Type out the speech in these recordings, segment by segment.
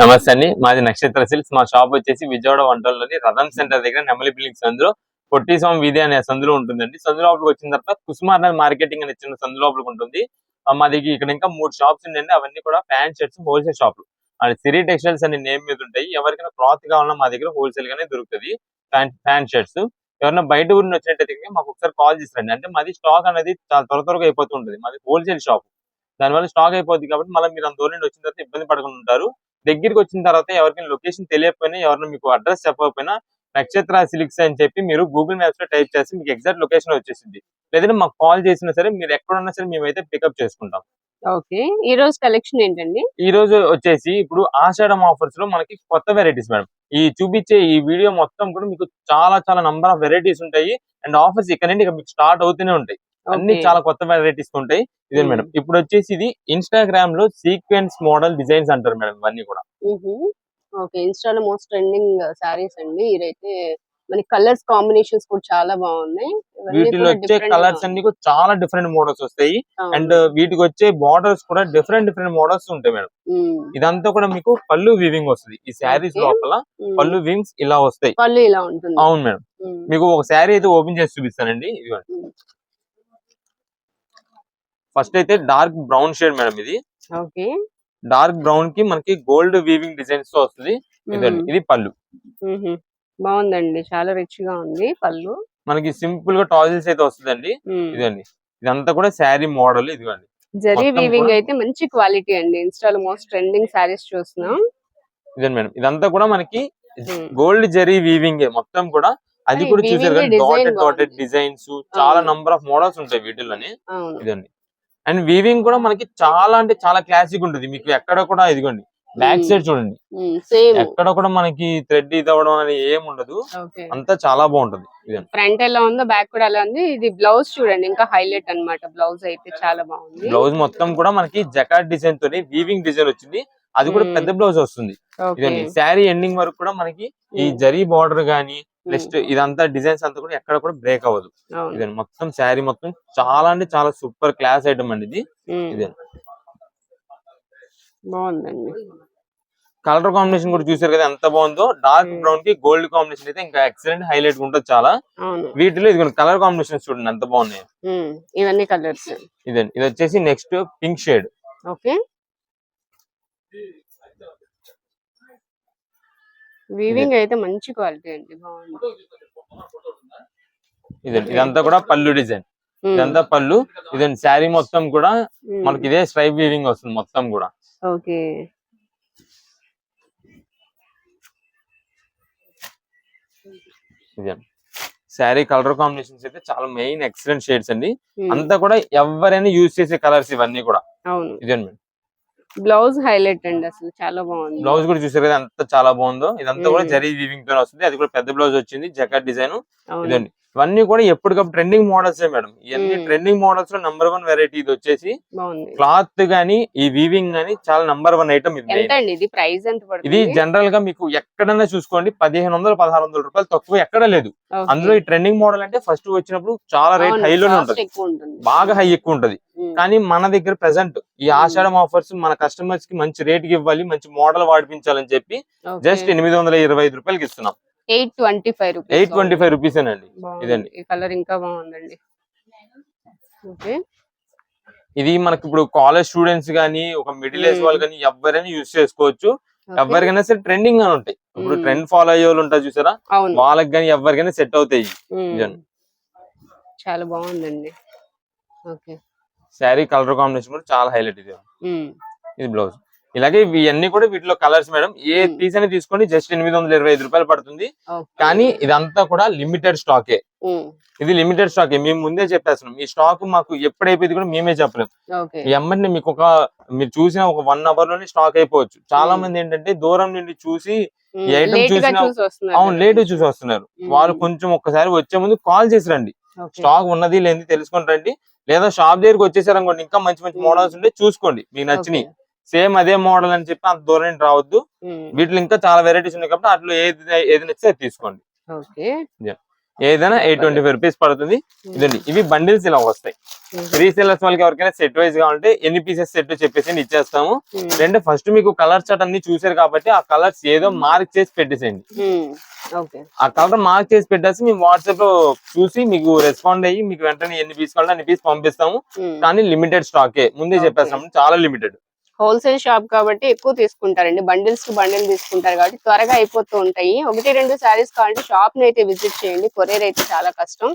నమస్తే అండి. మాది నక్షత్ర సిల్క్స్. మా షాప్ వచ్చేసి విజయవాడ వంటల్లోని రథం సెంటర్ దగ్గర నెమలి బిల్డింగ్ సందులో పొట్టి స్వామి వీధి అనే సందులో ఉంటుందండి. సందు లోపలికి వచ్చిన తర్వాత కుసుమార్ మార్కెటింగ్ అని చిన్న సందు లోపలికి ఉంటుంది. ఆ, మా దగ్గర ఇక్కడ ఇంకా మూడు షాప్స్ ఉండండి అవన్నీ కూడా ప్యాంట్ షర్ట్స్ హోల్సేల్ షాపులు. అది సిరి టెక్స్టైల్స్ అనే నేమ్ మీద ఉంటాయి. ఎవరికైనా క్లాత్ కావాలన్నా మా దగ్గర హోల్సేల్ గానే దొరుకుతుంది. Pant pant shirts. ఎవరైనా బయట ఊరిని వచ్చినట్టయితే మాకు ఒకసారి కాల్ చేస్తారండి అంటే మాది స్టాక్ అనేది చాలా త్వర త్వరగా అయిపోతూ ఉంటుంది. మాది హోల్సేల్ షాప్. దానివల్ల స్టాక్ అయిపోద్ది కాబట్టి మళ్ళీ మీరు అంత దూరం వచ్చిన తర్వాత ఇబ్బంది పడకుండా ఉంటారు. దగ్గరికి వచ్చిన తర్వాత ఎవరికైనా లొకేషన్ తెలియకపోయినా ఎవరైనా మీకు అడ్రస్ చెప్పకపోయినా నక్షత్ర సిల్క్స్ అని చెప్పి మీరు గూగుల్ మ్యాప్స్లో టైప్ చేసి మీకు ఎగ్జాక్ట్ లొకేషన్ వచ్చేసింది. లేదంటే మాకు కాల్ చేసినా సరే మీరు ఎక్కడున్నా సరే మేమైతే పికప్ చేసుకుంటాం. ఓకే. ఈ రోజు కలెక్షన్ ఏంటండి? ఈ రోజు వచ్చేసి ఇప్పుడు ఆషాఢం ఆఫర్స్లో మనకి కొత్త వెరైటీస్ మేడం. ఈ చూపించే ఈ వీడియో మొత్తం కూడా మీకు చాలా చాలా నంబర్ ఆఫ్ వెరైటీస్ ఉంటాయి. అండ్ ఆఫర్స్ ఇక్కడ నుండి ఇక మీకు స్టార్ట్ అవుతూనే ఉంటాయి. అన్ని. చాలా కొత్త వెరైటీస్ ఉంటాయి. ఇదే. మేడం. ఇప్పుడు వచ్చేసి ఇది ఇన్స్టాగ్రామ్లో సీక్వెన్స్ మోడల్ డిజైన్స్ అంటారు మేడం ఇవన్నీ కూడా. ఓకే. ఇన్స్టాలో మోస్ట్ ట్రెండింగ్ సారీస్ అండి. ఇదైతే మనకి కలర్స్ కాంబినేషన్స్ కూడా చాలా బాగున్నాయి. వీటిలో వచ్చే కలర్స్ అన్ని కూడా చాలా డిఫరెంట్ మోడల్స్ వస్తాయి. అండ్ వీటికి వచ్చే బార్డర్స్ కూడా డిఫరెంట్ డిఫరెంట్ మోడల్స్ ఉంటాయి మేడం. ఇదంతా కూడా మీకు పళ్ళు వీవింగ్ వస్తుంది. ఈ శారీస్. లోపల. పళ్ళు వింగ్స్ ఇలా వస్తాయి. పళ్ళు ఇలా ఉంటుంది. అవును మేడం. మీకు ఒక శారీ అయితే ఓపెన్ చేసి చూపిస్తానండి. ఇదిగోండి. ఉమ్. ఫస్ట్ అయితే డార్క్ బ్రౌన్ షేడ్ మేడం ఇది. ఓకే. డార్క్ బ్రౌన్కి మనకి గోల్డ్ వీవింగ్ డిజైన్స్తో వస్తుంది. ఇదండి ఇది పళ్ళు. బాగుందండి. చాలా రిచ్గా ఉంది పళ్ళు. మనకి సింపుల్గా టాజిల్స్ అయితే వస్తుందండి. ఇదండి. ఇదంతా కూడా శారీ మోడల్ ఇదిగోండి. జరీ వీవింగ్ అయితే మంచి క్వాలిటీ అండి. ఇన్స్టాలో మోస్ట్ ట్రెండింగ్ సారీస్ చూస్తున్నాం. ఇదండి మేడం. ఇదంతా కూడా మనకి. గోల్డ్ జరీ వీవింగ్ మొత్తం కూడా. అది కూడా చూసారు కానీ డాటెడ్ డాటెడ్. డిజైన్స్ చాలా. నంబర్ ఆఫ్ మోడల్స్ ఉంటాయి వీటిలోనే ఇదండి. అండ్ వీవింగ్ కూడా మనకి చాలా అంటే చాలా క్లాసిక్ ఉంటుంది. మీకు ఎక్కడ కూడా ఇదిగోండి. బ్యాక్. సైడ్ చూడండి. సేమ్ ఎక్కడ కూడా మనకి థ్రెడ్ ఇది అవ్వడం అని ఏం ఉండదు. అంతా చాలా బాగుంటుంది. ఫ్రంట్ ఎలా ఉందో బ్యాక్ కూడా అలా ఉంది. ఇది బ్లౌజ్ చూడండి ఇంకా హైలైట్ అన్నమాట. బ్లౌజ్ అయితే చాలా బాగుంది. బ్లౌజ్ మొత్తం కూడా మనకి జకాట్ డిజైన్ తోని వీవింగ్ డిజైన్ వచ్చింది. అది కూడా. పెద్ద బ్లౌజ్ వస్తుంది. ఇదండి. శారీ ఎండింగ్ వరకు కూడా మనకి ఈ. జరీ బార్డర్ గానీ నెక్స్ట్ ఇదంతా డిజైన్స్ అంతా కూడా ఎక్కడ కూడా బ్రేక్ అవ్వదు. ఇదండి మొత్తం శారీ మొత్తం చాలా అంటే చాలా సూపర్ క్లాస్ ఐటమ్ అండి ఇది. ఇదే. బాగుందండి. కలర్ కాంబినేషన్ కూడా చూసారు కదా ఎంత బాగుందో. డార్క్. బ్రౌన్కి గోల్డ్ కాంబినేషన్ అయితే ఇంకా ఎక్సలెంట్ హైలైట్ ఉంటుంది చాలా. వీటిలో ఇది కలర్ కాంబినేషన్ చూడండి ఎంత బాగున్నాయి. ఇవన్నీ కలర్స్. ఇదండి. ఇది వచ్చేసి next pink shade. Okay. Weaving అయితే మంచి క్వాలిటీ అండి బాగుంది. ఇదండి ఇదంతా కూడా పళ్ళు డిజైన్. ఉమ్. ఇదంతా పళ్ళు ఇదండి శారీ మొత్తం కూడా ఉమ్. మనకి ఇదే స్ట్రైప్ వీవింగ్ వస్తుంది మొత్తం కూడా. ఓకే. శారీ కలర్ కాంబినేషన్స్ అయితే చాలా మెయిన్ ఎక్సలెంట్ షేడ్స్ అండి. ఉమ్. అంతా కూడా ఎవరైనా యూజ్ చేసే కలర్స్ ఇవన్నీ కూడా. అవును. ఇదే బ్లౌజ్ హైలైట్ అండి అసలు చాలా బాగుంది. బ్లౌజ్ కూడా చూసారు కదా ఎంత చాలా బాగుందో? ఇదంతా కూడా. జరీ వీవింగ్తో వస్తుంది. అది కూడా పెద్ద బ్లౌజ్ వచ్చింది జకాట్ డిజైన్. ఇదండి. ఇవన్నీ కూడా ఎప్పటికప్పుడు ట్రెండింగ్ మోడల్స్ మేడం ఇవన్నీ. ట్రెండింగ్ మోడల్స్లో నంబర్ వన్ వెరైటీ ఇది వచ్చేసి క్లాత్ గానీ ఈ వీవింగ్ గానీ చాలా నంబర్ వన్ ఐటమ్ ఇది ఇది ప్రైస్ జనరల్గా మీకు ఎక్కడైనా చూసుకోండి పదిహేను వందలు పదహారు వందల రూపాయలు తక్కువ ఎక్కడ లేదు. అందులో ఈ ట్రెండింగ్ మోడల్ అంటే ఫస్ట్ వచ్చినప్పుడు చాలా రేట్ హైలోనే cost ఉంటది బాగా హై ఎక్కువ ఉంటది. కానీ మన దగ్గర ప్రెసెంట్ ఈ. ఆషాఢం ఆఫర్స్ మన కస్టమర్స్కి మంచి రేట్కి ఇవ్వాలి మంచి మోడల్ వాడిపించాలని చెప్పి. జస్ట్ ఎనిమిది వందల ఇరవై ఐదు రూపాయలకి ఇస్తున్నాం eight twenty five rupees eight twenty five rupees అండి. ఇదండి. ఈ కలర్ ఇంకా బాగుందండి ఓకే ఇది మనకి ఇప్పుడు కాలేజ్ స్టూడెంట్స్ గానీ ఒక మిడిల్ ఏజ్. వాళ్ళు కానీ ఎవరైనా యూజ్ చేసుకోవచ్చు. ఎవరికైనా సరే ట్రెండింగ్గా ఉంటాయి ఇప్పుడు. ట్రెండ్ ఫాలో అయ్యే వాళ్ళు ఉంటారు చూసారా వాళ్ళకి కానీ ఎవరికైనా సెట్ అవుతాయి. చాలా బాగుందండి ఓకే శారీ కలర్ కాంబినేషన్ కూడా చాలా హైలైట్ ఇది. ఇది బ్లౌజ్ ఇలాగే ఇవన్నీ కూడా వీటిలో కలర్స్ మేడం ఏ. పీస్ అని తీసుకోండి జస్ట్ ఎనిమిది వందల ఇరవై ఐదు రూపాయలు పడుతుంది. కానీ ఇదంతా కూడా లిమిటెడ్ స్టాకే ఉమ్. ఇది లిమిటెడ్ స్టాక్ మేము ముందే చెప్పేస్తున్నాం ఈ స్టాక్ మాకు ఎప్పుడైపోయింది కూడా మేమే చెప్పలేం ఓకే ఈ ఎమ్మటిని మీకు ఒక మీరు చూసిన ఒక వన్ అవర్లోనే స్టాక్ అయిపోవచ్చు చాలా మ్మ్. మంది ఏంటంటే దూరం నుండి చూసి. ఈ గా చూసినా- అవును. లేట్ చూసి వస్తున్నారు. వాళ్ళు కొంచెం ఒక్కసారి వచ్చే ముందు కాల్ చేసి రండి. స్టాక్ ఉన్నది లేని తెలుసుకొని రండి లేదా షాప్ దగ్గరికి వచ్చేసారు అనుకోండి ఇంకా మంచి మంచి. మోడల్స్ ఉంటే చూసుకోండి మీకు నచ్చినాయి. సేమ్ అదే మోడల్ అని చెప్పి అంత దూరం రావద్దు. వీటిలో ఇంకా చాలా వెరైటీస్ ఉన్నాయి కాబట్టి అట్లా ఏది ఏది నచ్చితే తీసుకోండి. ఏదైనా ఎయిట్ ట్వంటీ ఫైవ్ రూపీస్ పడుతుంది. ఇదండి. ఇవి బండిల్స్ ఇలా వస్తాయి. రీసేలర్స్ వాళ్ళకి ఎవరికైనా సెట్ వైజ్గా ఉంటే ఎన్ని పీసెస్ సెట్ చెప్పేసి ఇచ్చేస్తాము. రెండు ఫస్ట్ మీకు కలర్ చార్ట్ అన్ని చూసారు కాబట్టి ఆ కలర్స్ ఏదో మార్క్ చేసి పెట్టేసేయండి. ఆ కలర్ మార్క్ చేసి పెట్టేసి మేము వాట్సాప్లో చూసి మీకు రెస్పాండ్ అయ్యి మీకు వెంటనే ఎన్ని పీస్ కావాలంటే అన్ని పీస్ పంపిస్తాము. కానీ లిమిటెడ్ స్టాకే ముందే. చెప్పేస్తాము. చాలా లిమిటెడ్ హోల్సేల్ షాప్ కాబట్టి ఎక్కువ తీసుకుంటారండి. బండిల్స్ టు బండిల్ తీసుకుంటారు కాబట్టి త్వరగా అయిపోతూ ఉంటాయి. ఒకటి రెండు శారీస్ కావాలంటే షాప్ని అయితే విజిట్ చేయండి. కొరియర్ అయితే చాలా కష్టం.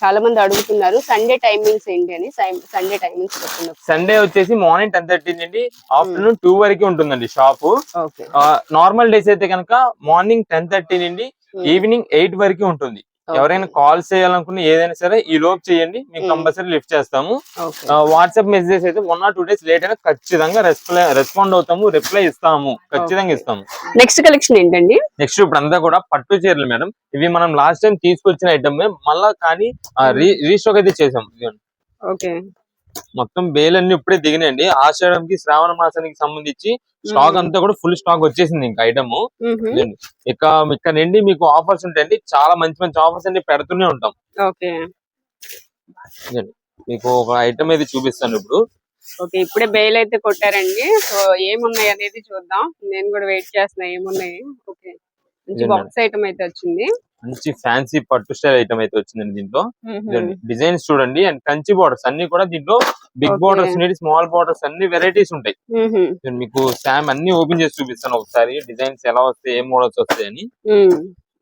చాలా మంది అడుగుతున్నారు సండే టైమింగ్స్ ఏంటి? అని. సండే టైమింగ్స్ సండే వచ్చేసి మార్నింగ్ టెన్ థర్టీ నుండి ఆఫ్టర్నూన్ టూ వరకు ఉంటుందండి షాప్ నార్మల్ డేస్ అయితే కనుక మార్నింగ్ టెన్ థర్టీ నుండి ఈవినింగ్ ఎయిట్ వరకు ఉంటుంది. ఎవరైనా కాల్ చేయాలనుకున్న ఏదైనా సరే ఈ లోపు చేయండి. మీకు Hmm. కంపల్సరీ లిఫ్ట్ చేస్తాము. వాట్సాప్ మెసేజెస్ అయితే one or two days late అయినా ఖచ్చితంగా రెస్పాండ్ అవుతాము రిప్లై ఇస్తాము. ఖచ్చితంగా. ఇస్తాము. నెక్స్ట్ కలెక్షన్ ఏంటండి? నెక్స్ట్ ఇప్పుడు అంతా కూడా పట్టు చీరలు మేడం. ఇవి మనం లాస్ట్ టైం తీసుకొచ్చిన ఐటమ్ మళ్ళా కానీ రీస్టాక్ అయితే చేసాం. ఓకే మొత్తం బేల్ అన్ని ఇప్పుడే దిగినాయండి. ఆషాఢంకి శ్రావణ మాసానికి సంబంధించి స్టాక్ అంతా కూడా ఫుల్ స్టాక్ వచ్చేసింది ఇంకా ఐటమ్. ఇక ఇక్కడ నుండి మీకు ఆఫర్స్ ఉంటాయండి. చాలా మంచి మంచి ఆఫర్స్ అన్ని పెడుతూనే ఉంటాం. మీకు ఒక ఐటమ్ అయితే చూపిస్తాను ఇప్పుడు. ఓకే ఇప్పుడే బెయిల్ అయితే కొట్టారండి. సో ఏమున్నాయి అనేది చూద్దాం. నేను కూడా వెయిట్ చేస్తున్నా ఏమున్నాయి. ఓకే. మంచి? బాక్స్ ఐటమ్ అయితే వచ్చింది. మంచి ఫ్యాన్సీ పట్టు స్టైల్ ఐటమ్ అయితే వచ్చిందండి దీంట్లో. డిజైన్స్ చూడండి. అండ్ కంచి బార్డర్స్ అన్ని కూడా దీంట్లో బిగ్. బార్డర్స్ నుండి స్మాల్ బార్డర్స్ అన్ని వెరైటీస్ ఉంటాయి. మీకు శామ్ అన్ని ఓపెన్ చేసి చూపిస్తాను ఒకసారి. డిజైన్స్ ఎలా వస్తాయి ఏ మోడల్స్ వస్తాయని.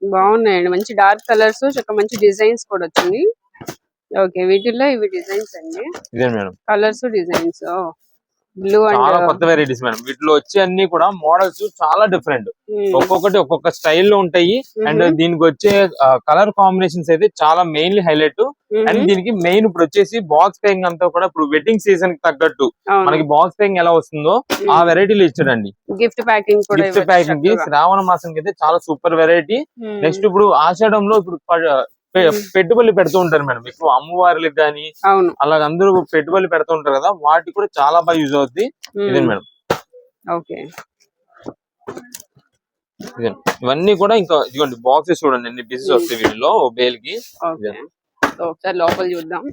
బాగున్నాయండి. మంచి డార్క్ కలర్స్ చక్క మంచి డిజైన్స్ కూడా వచ్చింది ఓకే వీటిల్లో ఇవి డిజైన్స్ అండి. ఇదే మేడం. కలర్స్ డిజైన్స్ బ్లూ చాలా కొత్త వెరైటీస్ మేడం వీటిలో వచ్చే అన్ని కూడా మోడల్స్ చాలా డిఫరెంట్ ఒక్కొక్కటి ఒక్కొక్క స్టైల్లో ఉంటాయి. అండ్ దీనికి వచ్చే కలర్ కాంబినేషన్స్ అయితే చాలా మెయిన్లీ హైలైట్ అండ్ దీనికి మెయిన్ ఇప్పుడు వచ్చేసి బాక్స్ ప్యాకింగ్ అంతా కూడా ఇప్పుడు వెడ్డింగ్ సీజన్కి తగ్గట్టు మనకి బాక్స్ ప్యాకింగ్ ఎలా వస్తుందో ఆ వెరైటీలు ఇచ్చాడండి. Gift packing gift packing. Shravana మాసం అయితే చాలా సూపర్ వెరైటీ. నెక్స్ట్ ఇప్పుడు ఆషాఢంలో ఇప్పుడు. పెట్టుబడులు పెడుతూ ఉంటారు మేడం ఎక్కువ అమ్మవార్లకు కానీ అలా అందరూ పెట్టుబడులు పెడుతూ ఉంటారు కదా వాటికి కూడా చాలా బాగా యూజ్ అవుతుంది ఇదే. మేడం ఓకే ఇవన్నీ కూడా ఇంకా ఇదిగోండి బాక్సెస్ చూడండి ఎన్ని పీసెస్. వస్తాయి వీటిలో బేల్కి ఒకసారి లోపల చూద్దాం.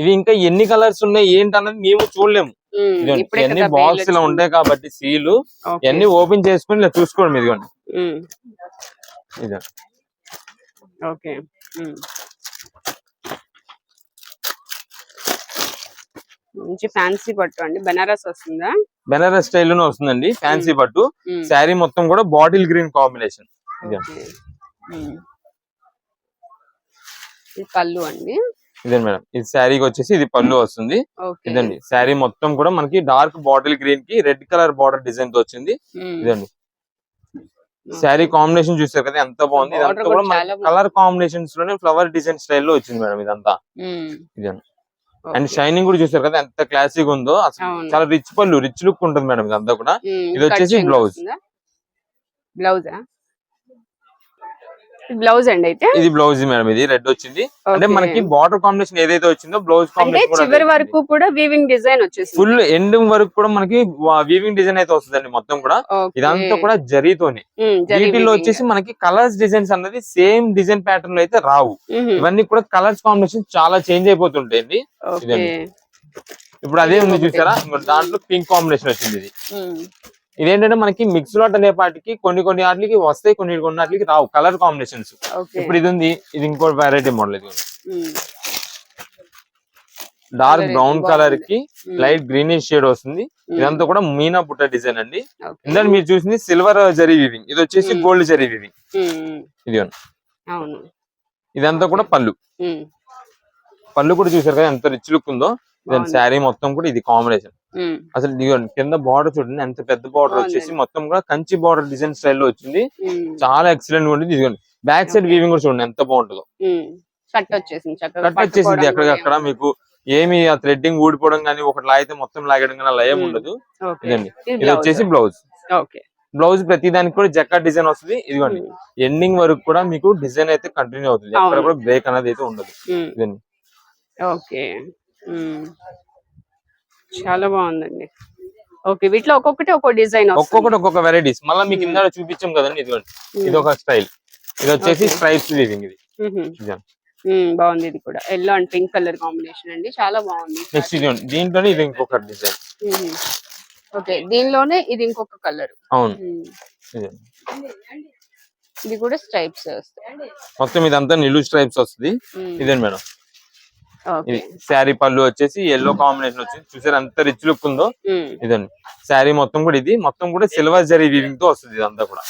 ఇవి ఇంకా ఎన్ని కలర్స్ ఉన్నాయి ఏంటి అన్నది మేము చూడలేము ఇవన్నీ బాక్స్ వచ్చింది. ఉంటాయి కాబట్టి సీలు. ఇవన్నీ ఓపెన్ చేసుకుని ఇలా చూసుకోవడం ఇదిగోండి. ఇదే ఓకే. మంచి ఫ్యాన్సీ పట్టు అండి. బెనారస్ వస్తుందా? బెనారస్ స్టైల్లోనే వస్తుందండి. ఫ్యాన్సీ పట్టు. శారీ మొత్తం కూడా బాటిల్ గ్రీన్ కాంబినేషన్. పళ్ళు అండి. ఇదే మేడం. ఇది శారీకి వచ్చేసి ఇది పళ్ళు వస్తుంది. ఇదండి శారీ మొత్తం కూడా మనకి డార్క్ బాటిల్ గ్రీన్కి రెడ్ కలర్ బార్డర్ డిజైన్తో వచ్చింది. ఇదండి శారీ కాంబినేషన్ చూసారు కదా ఎంత బాగుంది ఇదంతా కూడా. కలర్ కాంబినేషన్స్లోనే ఫ్లవర్ డిజైన్ స్టైల్లో వచ్చింది మేడం ఇదంతా. అండ్ షైనింగ్ కూడా చూసారు కదా ఎంత క్లాసిక్ ఉందో. చాలా రిచ్ పళ్ళు రిచ్ లుక్ ఉంటుంది మేడం ఇదంతా కూడా. ఇది వచ్చేసి. వస్తుందా? బ్లౌజా బ్లౌజ్ అండి అయితే ఇది బ్లౌజ్ మేడం ఇది రెడ్ వచ్చింది అంటే. మనకి బార్డర్ కాంబినేషన్ ఏదైతే వచ్చిందో బ్లౌజ్ కాంబినేషన్ చివరి వరకు కూడా వీవింగ్ డిజైన్ వచ్చేసింది ఫుల్ ఎండింగ్ వరకు కూడా మనకి వీవింగ్ డిజైన్ అయితే వస్తుందండి మొత్తం కూడా. ఇదంతా కూడా జరీతోనే వీటిలో. వచ్చేసి మనకి కలర్స్ డిజైన్స్ అన్నది సేమ్ డిజైన్ ప్యాటర్న్లో అయితే రావు. ఇవన్నీ కూడా కలర్స్ కాంబినేషన్ చాలా చేంజ్ అయిపోతుంటాయండి. ఇప్పుడు అదే ఉంది. చూసారా దాంట్లో పింక్ కాంబినేషన్ వచ్చింది ఇది. ఇదేంటంటే మనకి మిక్స్ లాట్ అనే పాటికి కొన్ని కొన్ని వాటికి వస్తాయి కొన్ని కొన్ని వాటికి రావు కలర్ కాంబినేషన్స్ ఇప్పుడు ఇది ఉంది ఇది ఇంకో వెరైటీ మోడల్ ఇది. Dark brown. కలర్కి. లైట్ గ్రీనిష్ షేడ్ వస్తుంది. ఇదంతా కూడా మీనా బుట్ట డిజైన్ అండి. ఇందాక మీరు చూసింది సిల్వర్ జరీ వివింగ్ ఇది వచ్చేసి. Gold zari weaving. ఇది ఇదంతా కూడా పళ్ళు. పళ్ళు కూడా చూసారు కదా ఎంత రిచ్ లుక్ ఉందో దాని. శారీ మొత్తం కూడా ఇది కాంబినేషన్. అసలు కింద బార్డర్ చూడండి ఎంత పెద్ద బార్డర్. వచ్చేసి మొత్తం కూడా కంచి బార్డర్ డిజైన్ స్టైల్లో వచ్చింది మ్మ్. చాలా ఎక్సలెంట్గా ఉంటుంది ఇదిగోండి బ్యాక్ సైడ్. వీవింగ్ కూడా చూడండి ఎంత బాగుంటుందో. కట్ వచ్చేసింది కట్ వచ్చేసింది పట్టుకోవడం ఎక్కడికక్కడ కూడా మీకు ఏమి ఆ థ్రెడ్డింగ్ ఊడిపోవడం కానీ ఒకటి లాగితే మొత్తం లాగడం కానీ అలా ఏం మ్మ్. ఉండదు. ఇదండి ఇది వచ్చేసి బ్లౌజ్ బ్లౌజ్ ప్రతి దానికి కూడా జక్కా డిజైన్ వస్తుంది ఇదిగోండి. ఎండింగ్ వరకు కూడా మీకు డిజైన్ అయితే కంటిన్యూ అవుతుంది అవును. కూడా బ్రేక్ అనేది అయితే ఉండదు. ఇదండి ఓకే. చాలా బాగుందండి. ఓకే వీటిలో ఒక్కొక్కటి ఒక్కో డిజైన్ ఒక్కొక్కటి ఒక్కొక్క వెరైటీస్. మళ్ళీ మీకు ఇందాక చూపించాం కదండి ఇదిగోండి. ఇది ఒక స్టైల్. ఇది వచ్చేసి. స్ట్రైప్స్ ఇది. ఇదిగోండి. మ్మ్, బాగుంది ఇది కూడా. Yellow and pink colour combination అండి. చాలా బాగుంది. నెక్స్ట్ ఇది దీంట్లోనే ఇది ఇంకొక డిజైన్. ఓకే దీనిలోనే ఇది ఇంకొక కలర్. అవును. ఇది ఇది కూడా స్ట్రైప్స్ వస్తాయి. మొత్తం ఇదంతా నిలువు స్ట్రైప్స్ వస్తుంది. ఇదండి మేడం. ఇది శారీ పళ్ళు వచ్చేసి ఎల్లో కాంబినేషన్ వచ్చింది. చూసారు ఎంత రిచ్ లుక్ ఉందో. ఇదండి. శారీ మొత్తం కూడా ఇది. మొత్తం కూడా సిల్వర్ జరీ వీవింగ్తో వస్తుంది ఇదంతా కూడా.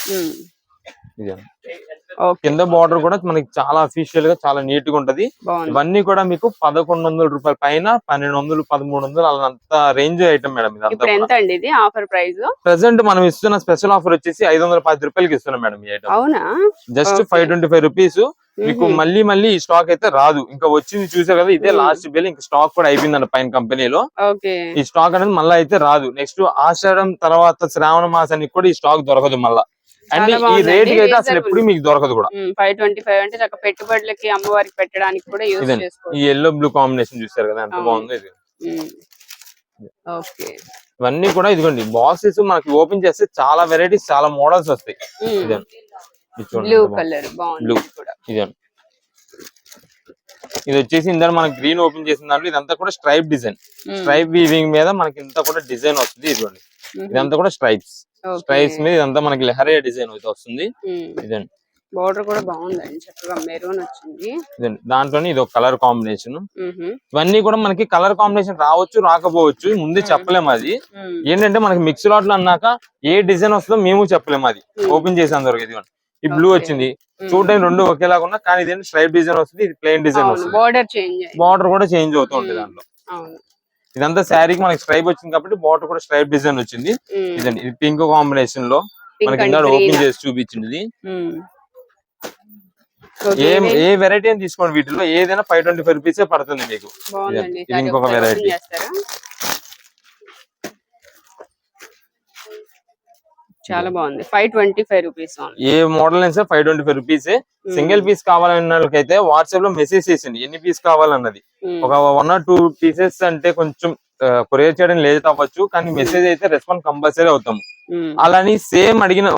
కింద బార్డర్ కూడా మనకి చాలా అఫీషియల్గా చాలా నీట్గా ఉంటది. ఇవన్నీ కూడా మీకు పదకొండు వందల రూపాయల పైన పన్నెండు వందలు పదమూడు వందలు అలా అంత రేంజ్ ఐటమ్ మేడం ఎంత అండి ఇది ఆఫర్ ప్రైస్ ప్రెసెంట్ మనం ఇస్తున్న స్పెషల్ ఆఫర్ వచ్చేసి ఐదు వందల పది రూపాయలకి ఇస్తున్నాం మేడం ఈ ఐటమ్ అవునా? Just. Five twenty five rupees మీకు. మళ్ళీ మళ్ళీ ఈ స్టాక్ అయితే రాదు. ఇంకా వచ్చింది చూసే కదా ఇదే. లాస్ట్ బిల్ ఇంకా స్టాక్ కూడా అయిపోయిందండి పైన కంపెనీలో ఈ స్టాక్ అనేది మళ్ళీ అయితే రాదు. నెక్స్ట్ ఆషాఢం తర్వాత శ్రావణ మాసానికి కూడా ఈ స్టాక్ దొరకదు మళ్ళా. అండ్ ఈ రేట్ అయితే అసలు. ఎప్పుడు మీకు దొరకదు కూడా ఫైవ్ ట్వంటీ ఫైవ్ అంటే పెట్టుబడులకి అమ్మవారికి పెట్టడానికి కూడా యూజ్ ఇదండి. ఈ చేసుకోవచ్చు ఎల్లో బ్లూ కాంబినేషన్ చూసారు కదా ఎంత. బాగుందో ఇది ఓకే ఇవన్నీ కూడా ఇదిగోండి బాక్సెస్ మనకి ఓపెన్ చేస్తే చాలా వెరైటీస్ చాలా మోడల్స్ వస్తాయి ఇది బ్లూ. కలర్ ఇదండి వచ్చేసి ఇందులో మనకి గ్రీన్ ఓపెన్ చేసిన దాంట్లో ఇదంతా కూడా స్ట్రైప్ డిజైన్. స్ట్రైప్ వీవింగ్ మీద మనకి ఇంత కూడా డిజైన్ వస్తుంది ఇదిగోండి. ఇదంతా కూడా స్ట్రైప్స్. స్ట్రైప్స్ మీద ఇదంతా మనకి లెహరియా డిజైన్ అయితే వస్తుంది. ఇదండి. బోర్డర్ కూడా బాగుందండి చక్కగా మెరూన్ వచ్చింది. దాంట్లోనే ఇది ఒక కలర్ కాంబినేషన్. ఇవన్నీ కూడా మనకి కలర్ కాంబినేషన్ రావచ్చు రాకపోవచ్చు ముందే చెప్పలేము అది. ఏంటంటే మనకి మిక్స్ లాట్లు అన్నాక ఏ డిజైన్ వస్తుందో మేము చెప్పలేము అది. ఓపెన్ చేసాం దొరకదు ఇదిగోండి ఈ బ్లూ. వచ్చింది. చూడడానికి రెండు ఒకేలాగా ఉన్నా కానీ ఇదేంటి స్ట్రైప్ డిజైన్ వస్తుంది ఇది ప్లెయిన్ డిజైన్ వస్తుంది. బోర్డర్ చేంజ్ బార్డర్ కూడా చేంజ్ అవుతూ ఉంటుంది. దాంట్లో. ఇదంతా శారీకి మనకి స్ట్రైప్ వచ్చింది కాబట్టి బార్డర్ కూడా స్ట్రైప్ డిజైన్ వచ్చింది. ఇదండి. ఇది పింక్ కాంబినేషన్లో మనకి గ్రీన్ ఓపెన్ చేసి చూపించింది. ఏ ఏ వెరైటీ అని తీసుకోండి వీటిలో ఏదైనా ఫైవ్ ట్వంటీ ఫైవ్ రూపీసే పడుతుంది మీకు. ఇది ఇంకొక ఒకసారి చాలా బాగుంది. ఫైవ్ ట్వంటీ ఫైవ్ రూపీస్ ఏ మోడల్ అయినా ఫైవ్ ట్వంటీ ఫైవ్ రూపీసే సింగిల్ పీస్ కావాలన్న వాళ్ళకైతే వాట్సాప్లో మెసేజ్ చేసింది ఎన్ని పీస్ కావాలన్నది? ఒక వన్ ఆర్ టూ పీసెస్ అంటే కొంచెం కొరియర్ చేయడం లేట్ అవ్వచ్చు కానీ మెసేజ్ అయితే రెస్పాన్స్ కంపల్సరీ అవుతాం. అలాని సేమ్ అడిగిన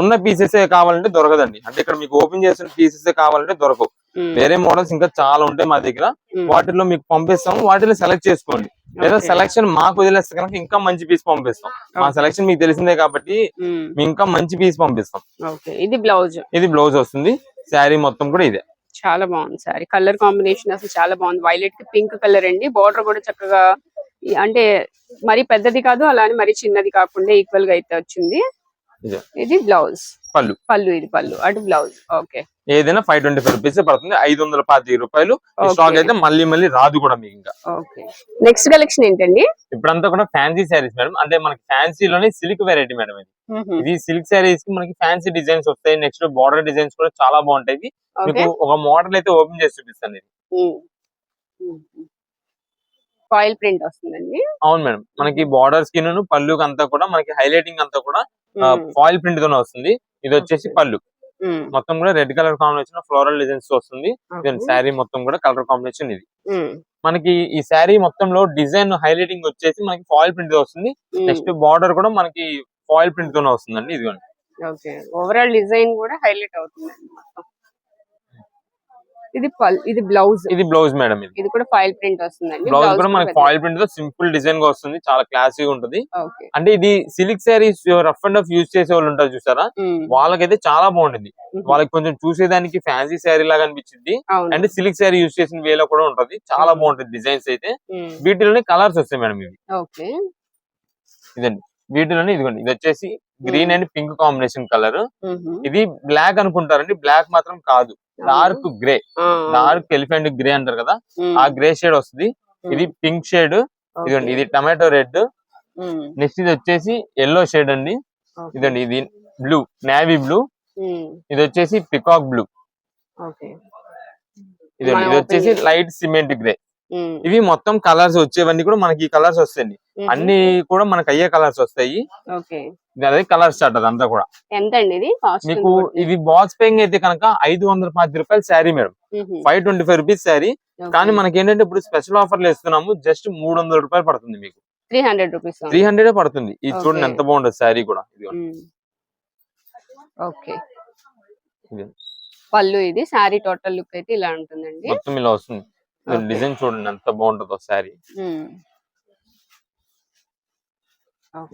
ఉన్న పీసెస్ కావాలంటే దొరకదండి. అంటే ఇక్కడ మీకు ఓపెన్ చేసిన పీసెస్ కావాలంటే దొరకవు. వేరే మోడల్స్ ఇంకా చాలా ఉంటాయి మా దగ్గర. వాటిలో మీకు పంపిస్తాం వాటిలో సెలెక్ట్ చేసుకోండి. లేదా. సెలక్షన్ మాకు వదిలేస్తే కనుక ఇంకా మంచి పీస్ పంపిస్తాం. మా. సెలక్షన్ మీకు తెలిసిందే కాబట్టి ఇంకా మంచి పీస్ పంపిస్తాం. ఇది బ్లౌజ్ ఇది బ్లౌజ్ వస్తుంది. శారీ మొత్తం కూడా ఇదే. చాలా బాగుంది సారీ కలర్ కాంబినేషన్ అసలు చాలా బాగుంది. వైలెట్కి పింక్ కలర్ అండి. బార్డర్ కూడా చక్కగా అంటే మరి పెద్దది కాదు అలానే మరి చిన్నది కాకుండా ఈక్వల్గా అయితే వచ్చింది. ఇదే. బ్లౌజ్ పళ్ళు. పళ్ళు ఇది పళ్ళు. అటు బ్లౌజ్ ఓకే. ఏదైనా ఫైవ్ ట్వంటీ ఫైవ్ రూపీస్ పడుతుంది. ఐదు వందల పాతిక రూపాయలు. స్టాక్ అయితే మళ్ళీ మళ్ళీ రాదు కూడా మీకు ఇంకా. ఓకే. నెక్స్ట్ కలెక్షన్ ఏంటండి? ఇప్పుడంతా కూడా ఫ్యాన్సీ శారీస్ మేడం అంటే మనకి ఫ్యాన్సీలోనే సిల్క్ వెరైటీ మేడం ఇది. ఇది సిల్క్ శారీస్కి మనకి ఫ్యాన్సీ డిజైన్స్ వస్తాయి. నెక్స్ట్ బార్డర్ డిజైన్స్ కూడా చాలా బాగుంటాయి. మీకు ఒక మోడల్ అయితే ఓపెన్ చేసి చూపిస్తాను ఇది ఫాయిల్ ప్రింట్ వస్తుందండి. అవును మేడం. మనకి బార్డర్ స్కిన్ పళ్ళుకి అంతా కూడా మనకి హైలైటింగ్ అంతా కూడా ఫాయిల్ ప్రింట్ తోనే వస్తుంది. ఇది వచ్చేసి. పళ్ళు. మొత్తం కూడా red colour combination floral designs వస్తుంది. శారీ మొత్తం కూడా కలర్ కాంబినేషన్ ఇది. మనకి ఈ శారీ మొత్తంలో డిజైన్ హైలైటింగ్ వచ్చేసి మనకి ఫాయిల్ ప్రింట్ వస్తుంది. నెక్స్ట్ బార్డర్ కూడా మనకి ఫాయిల్ ప్రింట్ తోనే వస్తుందండి. ఇదిగోండి. ఓకే. ఓవరాల్ డిజైన్ కూడా హైలైట్ అవుతుందండి మొత్తం. ఇది ఇది బ్లౌజ్. ఇది బ్లౌజ్ మేడం ఇది. ఇది కూడా ఫైల్ ప్రింట్ వస్తుందండి. బ్లౌజ్ కూడా మనకి ఫాయిల్ ప్రింట్తో సింపుల్ డిజైన్గా వస్తుంది. చాలా క్లాసీగా ఉంటుంది. అంటే ఇది silk saris rough and off use చేసే వాళ్ళు ఉంటారు చూసారా. వాళ్ళకైతే చాలా బాగుంటుంది. వాళ్ళకి కొంచెం చూసేదానికి ఫ్యాన్సీ శారీ లాగా అనిపించింది అండ్ సిల్క్ శారీ యూజ్ చేసిన వేలో కూడా ఉంటది. చాలా. బాగుంటుంది డిజైన్స్ అయితే. వీటిలోనే కలర్స్ వస్తాయి మేడం ఇవి. ఇదండి. వీటిలోనే ఇదిగోండి. ఇది వచ్చేసి green and pink combination colour. ఇది బ్లాక్ అనుకుంటారండి. బ్లాక్ మాత్రం కాదు. Dark grey. Dark elephant grey అంటారు కదా. ఆ గ్రే షేడ్ వస్తుంది. ఇది పింక్ షేడ్. ఓకే. ఇదిగోండి ఇది టమాటో రెడ్. నెక్స్ట్ ఇది వచ్చేసి ఎల్లో షేడ్ అండి. ఇదండి ఇది బ్లూ నేవీ బ్లూ. ఇది వచ్చేసి పికాక్ బ్లూ. ఇదండి ఇది వచ్చేసి చేసి- లైట్ సిమెంట్ గ్రే. ఇవి మొత్తం కలర్స్ వచ్చేవన్నీ కూడా మనకి ఈ కలర్స్ వస్తాయండి. అన్ని కూడా మనకి అయ్యే కలర్స్ వస్తాయి. ఇది అదే కలర్ స్టార్ట్ అదంతా కూడా. ఎంత అండి ఇది మీకు ఇవి బాక్స్ పేయింగ్ అయితే కనుక ఐదు వందల పాతి రూపాయలు sari madam. Five twenty five rupees sari. కానీ మనకి ఏంటంటే ఇప్పుడు స్పెషల్ ఆఫర్లు ఇస్తున్నాము జస్ట్ మూడు వందల రూపాయలు పడుతుంది మీకు. Three hundred rupees three hundred పడుతుంది. ఇది చూడండి. ఎంత బాగుంటుంది శారీ కూడా. ఇది ఓకే ఇది. పళ్ళు ఇది శారీ టోటల్ లుక్ అయితే ఇలా ఉంటుందండి. మొత్తం ఇలా వస్తుంది. డిజైన్ చూడండి ఎంత బాగుంటుందో శారీ.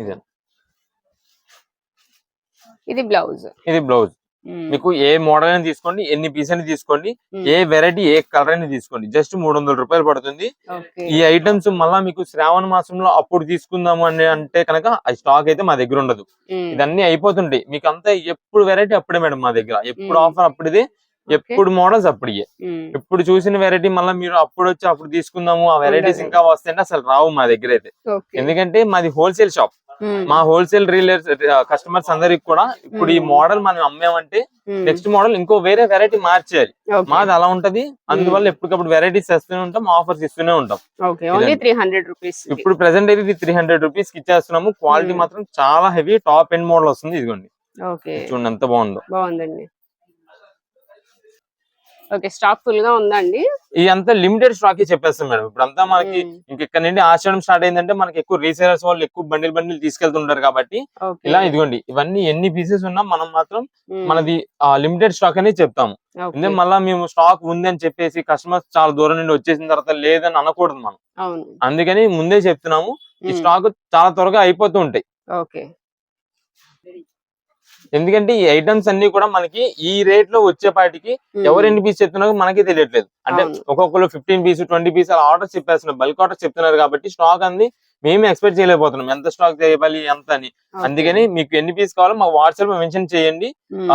ఇది. ఇది బ్లౌజ్. ఇది బ్లౌజ్. మీకు ఏ మోడల్ అయినా తీసుకోండి ఎన్ని పీస్ అయినా తీసుకోండి ఏ వెరైటీ ఏ కలర్ అయినా తీసుకోండి. జస్ట్ మూడు వందల రూపాయలు పడుతుంది. ఈ ఐటమ్స్ మళ్ళా మీకు శ్రావణ మాసంలో అప్పుడు తీసుకుందాము అని అంటే కనుక ఆ స్టాక్ అయితే మా దగ్గర ఉండదు. ఇదన్నీ అయిపోతుంటాయి. మీకు అంతా ఎప్పుడు వెరైటీ అప్పుడే మేడం మా దగ్గర. ఎప్పుడు. ఆఫర్ అప్పుడే ఎప్పుడు మోడల్స్ అప్పుడే ఎప్పుడు చూసిన వెరైటీ మళ్ళీ మీరు అప్పుడు వచ్చి అప్పుడు తీసుకుందాము ఆ వెరైటీస్. ఇంకా వస్తే అసలు రావు మా దగ్గర అయితే. ఎందుకంటే మాది హోల్సేల్ షాప్ మా హోల్సేల్ రీలర్స్ కస్టమర్స్ అందరికి కూడా ఇప్పుడు ఈ మ్మ్. మోడల్ మనం అమ్మామంటే నెక్స్ట్ మోడల్ ఇంకో వేరే వెరైటీ మార్చేయాలి. మాది అలా ఉంటది. అందువల్ల ఎప్పటికప్పుడు వెరైటీస్ చేస్తూనే ఉంటాం ఆఫర్స్ ఇస్తూనే ఉంటాం. Okay only three hundred rupees ఇప్పుడు ప్రెసెంట్ అయితే ఇది త్రీ హండ్రెడ్ రూపీస్కి ఇచ్చేస్తున్నాము. క్వాలిటీ. మాత్రం చాలా హెవీ టాప్ ఎండ్ మోడల్ వస్తుంది ఇదిగోండి. చూడండి ఎంత బాగుందో. బాగుందండి. ఓకే స్టాక్ ఫుల్గా ఉందండి ఇదంతా లిమిటెడ్ స్టాక్ చెప్పేస్తాం మేడం ఇప్పుడు అంతా మనకి మ్మ్. ఇంక ఇక్కడ నుండి ఆషాఢం స్టార్ట్ అయిందంటే మనకి ఎక్కువ రీసేలర్స్ వాళ్ళు ఎక్కువ బండిల్ బండిల్ తీసుకెళ్తుంటారు కాబట్టి ఇలా ఇదిగోండి ఇవన్నీ ఎన్ని పీసెస్ ఉన్నా మనం మాత్రం. మనది లిమిటెడ్ స్టాక్ అనేది చెప్తాము. ఎందుకంటే మళ్ళీ మేము స్టాక్ ఉంది అని చెప్పేసి కస్టమర్స్ చాలా దూరం నుండి వచ్చేసిన తర్వాత లేదని అనకూడదు మనం అందుకని ముందే చెప్తున్నాము ఈ. స్టాక్ చాలా త్వరగా అయిపోతూ ఉంటాయి ఓకే ఎందుకంటే ఈ ఐటమ్స్ అన్ని కూడా మనకి ఈ రేట్లో వచ్చేపాటికి. ఎవరు ఎన్ని పీస్ చెప్తున్నారో మనకి తెలియట్లేదు. అంటే. ఒక్కొక్కరు ఫిఫ్టీన్ పీస్ ట్వంటీ పీస్ అలా ఆర్డర్స్ చెప్పేస్తున్నారు. బల్క్ ఆర్డర్స్ చెప్తున్నారు కాబట్టి స్టాక్ అంది మేము ఎక్స్పెక్ట్ చేయలేకపోతున్నాం. ఎంత స్టాక్ చేయాలి ఎంత అని. అందుకని మీకు ఎన్ని పీస్ కావాలో మాకు వాట్సాప్లో మెన్షన్ చేయండి.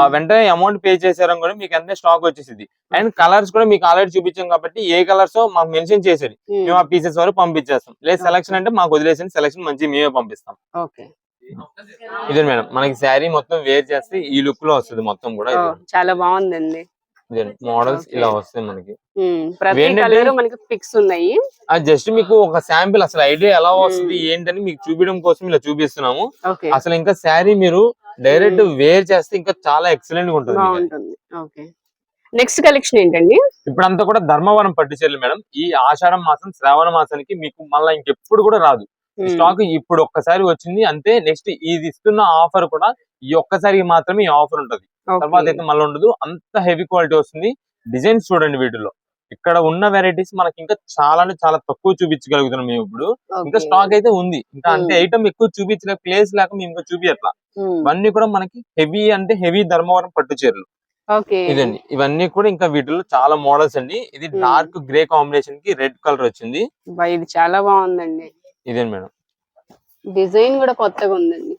వెంటనే అమౌంట్ పే చేశారని కూడా మీకు వెంటనే స్టాక్ వచ్చేసింది అండ్ కలర్స్ కూడా మీకు ఆల్రెడీ చూపించాం కాబట్టి ఏ కలర్స్ మాకు మెన్షన్ చేసేది. మ్మ్. ఆ పీసెస్ వరకు పంపించేస్తాం. లేదు సెలక్షన్ అంటే మాకు వదిలేసింది సెలక్షన్ మంచి మేమే పంపిస్తాం. ఇదే మేడం మనకి శారీ మొత్తం వేర్ చేస్తే ఈ లుక్లో వస్తుంది మొత్తం కూడా చాలా బాగుందండి. మోడల్స్. ఇలా వస్తాయి మనకి. ఫిక్స్ ఉన్నాయి. జస్ట్ మీకు ఒక శాంపిల్ అసలు ఐడియా ఎలా వస్తుంది. ఏంటని మీకు చూపించడం కోసం ఇలా చూపిస్తున్నాము. అసలు ఇంకా శారీ మీరు డైరెక్ట్ వేర్ చేస్తే ఇంకా చాలా ఎక్సలెంట్గా ఉంటుంది నెక్స్ట్ కలెక్షన్ ఏంటండి? ఇప్పుడంతా కూడా ధర్మవరం పట్టు చీరలు మేడం. ఈ ఆషాఢం మాసం శ్రావణ మాసానికి మీకు మళ్ళీ ఇంకెప్పుడు కూడా రాదు. స్టాక్ ఇప్పుడు ఒక్కసారి వచ్చింది. అంతే నెక్స్ట్ ఇది ఇస్తున్న ఆఫర్ కూడా ఈ ఒక్కసారికి మాత్రమే ఈ ఆఫర్ ఉంటది. తర్వాత అయితే మళ్ళీ ఉండదు. అంత హెవీ క్వాలిటీ వస్తుంది. డిజైన్స్ చూడండి వీటిలో. ఇక్కడ ఉన్న వెరైటీస్ మనకి ఇంకా చాలా అంటే చాలా తక్కువ చూపించగలుగుతున్నాం మేము ఇప్పుడు. ఇంకా. స్టాక్ అయితే ఉంది. ఇంకా అంటే. ఐటమ్ ఎక్కువ చూపించలే ప్లేస్ లేక మేము ఇంకా చూపించట్లా. ఇవన్నీ కూడా మనకి హెవీ అంటే హెవీ ధర్మవరం పట్టు చీరలు. ఇదండి. ఇవన్నీ కూడా ఇంకా వీటిలో చాలా మోడల్స్ అండి. ఇది. డార్క్ గ్రే కాంబినేషన్కి రెడ్ కలర్ వచ్చింది. ఇది చాలా బాగుందండి. ఇదే మేడం డిజైన్ కూడా కొత్తగా ఉందండి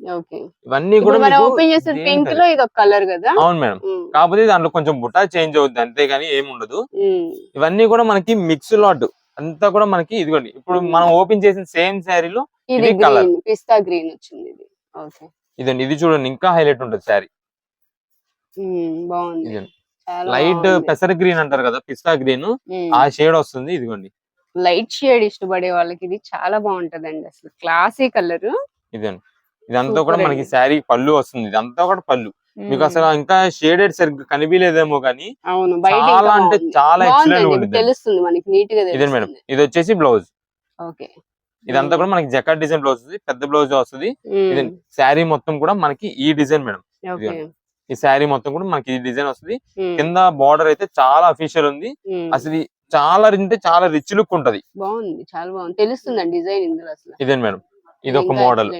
ఓకే ఇవన్నీ కూడా మనం ఓపెన్ దేనికి పింక్? లో ఇది ఒక కలర్ కదా అవును మేడం. కాకపోతే దాంట్లో కొంచెం బుటా చేంజ్ అవుద్ది అంతేగాని ఏమి ఉండదు. ఇవన్నీ కూడా మనకి మిక్స్ లాట్ అంతా కూడా మనకి ఇదిగోండి ఇప్పుడు. మనం ఓపెన్ చేసిన సేమ్ శారీలో ఇది. గ్రీన్ పిస్తా గ్రీన్ వచ్చింది ఇది ఓకే ఇదండి ఇది చూడండి ఇంకా హైలైట్ ఉంటుంది శారీ. బాగుంది లైట్. పెసర గ్రీన్ అంటారు కదా పిస్తా గ్రీన్. ఆ షేడ్ వస్తుంది ఇదిగోండి లైట్ షేడ్ ఇష్టపడే వాళ్ళకి ఇది చాలా బాగుంటదండి అసలు. Classy colour. ఇదండి ఇదంతా కూడా మనకి అండి. శారీ పళ్ళు వస్తుంది. ఇదంతా కూడా పళ్ళు. మీకు అసలు ఇంకా షేడెడ్ సరిగ్గా కనిపించలేదేమో కానీ అవును చాలా అంటే. చాలా ఎక్సలెంట్ ఉంటుంది తెలుస్తుంది మనకి నీట్గా ఇదే మేడం. ఇది వచ్చేసి బ్లౌజ్. ఓకే. ఇదంతా కూడా మనకి జకాట్ డిజైన్ బ్లౌజ్ వస్తుంది పెద్ద బ్లౌజ్ వస్తుంది. ఇది శారీ మొత్తం కూడా మనకి ఈ డిజైన్ మేడం. ఈ శారీ మొత్తం కూడా మనకి ఈ డిజైన్ వస్తుంది. కింద బార్డర్ అయితే చాలా అఫీషియల్ ఉంది. అసలు చాలా అంటే చాలా రిచ్ లుక్ ఉంటది. బాగుంది చాలా బాగుంది. తెలుస్తుందండి డిజైన్ ఇందులో అసలు. ఇదే మేడం? ఇది ఒక మోడల్.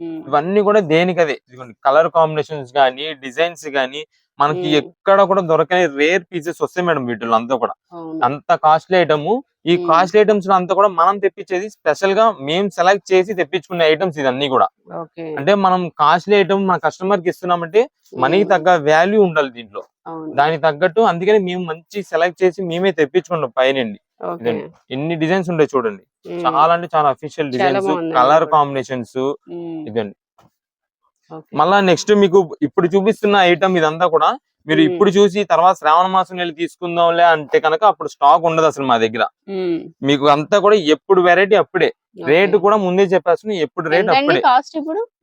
ఇవన్నీ కూడా దేనికదే? కలర్ కాంబినేషన్స్ గానీ డిజైన్స్ గానీ మనకి. ఎక్కడ కూడా దొరకని రేర్ పీసెస్ వస్తాయి మేడం వీటిలో అంతా కూడా అంత కాస్ట్లీ ఐటమ్ ఈ. కాస్ట్లీ ఐటమ్స్ అంతా కూడా మనం తెప్పించేది స్పెషల్గా మేము సెలెక్ట్ చేసి తెప్పించుకునే ఐటమ్స్ ఇదన్నీ కూడా అంటే మనం కాస్ట్లీ ఐటమ్ మన కస్టమర్కి ఇస్తున్నామంటే మనీకి మ్మ్. తగ్గ వాల్యూ ఉండాలి దీంట్లో దానికి తగ్గట్టు అందుకని మేము మంచి సెలెక్ట్ చేసి మేమే పైనండి ఓకే ఇదండి. ఎన్ని డిజైన్స్ ఉంటాయి చూడండి. చాలా అంటే చాలా అఫీషియల్ డిజైన్స్ కలర్. కాంబినేషన్స్. ఇదండి. మళ్ళా నెక్స్ట్ మీకు ఇప్పుడు చూపిస్తున్న ఐటమ్ ఇదంతా కూడా మీరు. ఇప్పుడు చూసి తర్వాత శ్రావణ మాసం వెళ్ళి తీసుకుందాంలే అంటే కనుక అప్పుడు స్టాక్ ఉండదు అసలు మా దగ్గర. మీకు అంతా కూడా ఎప్పుడు వెరైటీ అప్పుడే. రేటు కూడా ముందే చెప్పేస్తున్నాం ఎప్పుడు రేట్ అప్పుడే.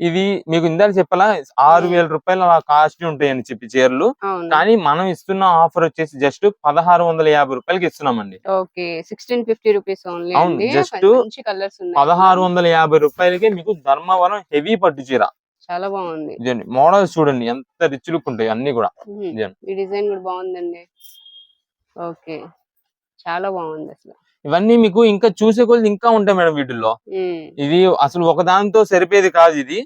ఇది మీకు ఇందాక చెప్పాలా ఆరు. వేల రూపాయలు అలా కాస్ట్ ఉంటాయని చెప్పి చీరలు. కానీ మనం ఇస్తున్న ఆఫర్ వచ్చేసి జస్ట్ పదహారు వందల యాభై రూపాయలకి ఇస్తున్నామండి. సిక్స్టీన్ ఫిఫ్టీ రూపీస్ ఓన్లీ అవును, ఉన్నాయి. పదహారు వందల యాభై రూపాయలకి మీకు ధర్మవరం హెవీ పట్టు చీర. చాలా బాగుంది. ఇదండి మోడల్స్ చూడండి ఎంత రిచ్ లుక్ ఉంటాయి అన్ని కూడా. ఈ డిజైన్ కూడా బాగుందండి. ఓకే చాలా బాగుంది అసలు. ఇవన్నీ మీకు ఇంకా చూసే కొద్ది ఇంకా ఉంటాయి మేడం వీటిల్లో. ఇది అసలు ఒక దాంతో సరిపోయేది కాదు ఇది.